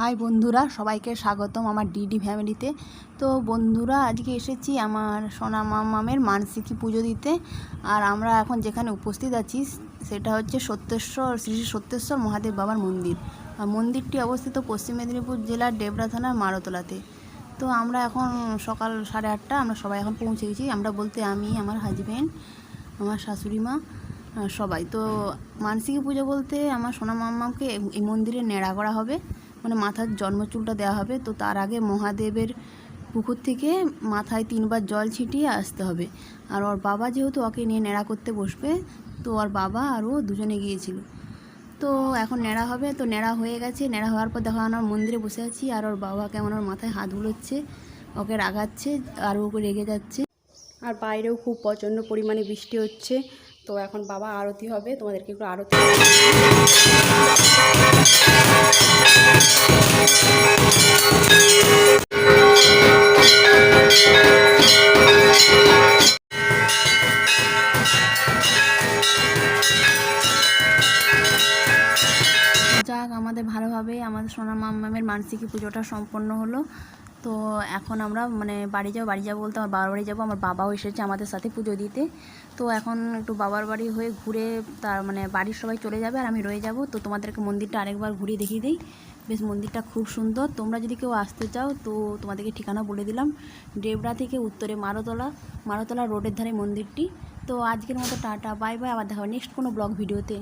High বন্ধুরা, সবাইকে স্বাগতম আমার ডিডি ফ্যামিলিতে। তো বন্ধুরা, আজকে এসেছি আমার সোনা মামের মানসিকী পুজো দিতে। আর আমরা এখন যেখানে উপস্থিত আছি, সেটা হচ্ছে সত্যেশ্বর, শ্রী শ্রী সত্যেশ্বর মহাদেব বাবার মন্দির। আর মন্দিরটি অবস্থিত পশ্চিম মেদিনীপুর জেলার ডেবরা থানার মারতলাতে। তো আমরা এখন সকাল সাড়ে আটটা, আমরা সবাই এখন পৌঁছে গেছি। আমরা বলতে আমি, আমার হাজব্যান্ড আমার শাশুড়ি মা সবাই। তো মানসিকী পুজো বলতে আমার সোনা মাম্মাকে এই মন্দিরে নেড়া করা হবে। মানে মাথার জন্মচুলটা দেওয়া হবে, তো তার আগে মহাদেবের পুকুর থেকে মাথায় তিনবার জল ছিটিয়ে আসতে হবে। আর ওর বাবা যেহেতু ওকে নিয়ে নেড়া করতে বসবে, তো ওর বাবা আর ও দুজনে গিয়েছিল। তো এখন নেড়া হবে, তো নেড়া হয়ে গেছে। নেড়া হওয়ার পর দেখো আমার মন্দিরে বসে আছি, আর ওর বাবা কেমন ওর মাথায় হাত বুলোচ্ছে, ওকে রাগাচ্ছে, আর ওকে রেগে যাচ্ছে। আর বাইরেও খুব প্রচণ্ড পরিমাণে বৃষ্টি হচ্ছে, তো এখন বাবা আরতি হবে, তোমাদেরকে একটু আরতি যাক, আমাদের ভালোভাবে আমাদের সোনা মামের মানসিকী পুজোটা সম্পন্ন হলো। তো এখন আমরা মানে বাড়ি যাব বাড়ি যাব বলতে আমার বাবার বাড়ি যাব, আমার বাবাও এসেছে আমাদের সাথে পুজো দিতে। তো এখন একটু বাবার বাড়ি হয়ে ঘুরে তার মানে বাড়ির সবাই চলে যাবে আর আমি রয়ে যাব। তো তোমাদেরকে মন্দিরটা আরেকবার ঘুরিয়ে দেখিয়ে দিই। বেশ, মন্দিরটা খুব সুন্দর। তোমরা যদি কেউ আসতে চাও, তো তোমাদেরকে ঠিকানা বলে দিলাম। ডেবরা থেকে উত্তরে মারোতলা মারোতলা রোডের ধারে মন্দিরটি। তো আজকের মতো টাটা, বাই বাই, আবার দেখা নেক্সট কোনো ব্লগ ভিডিওতে।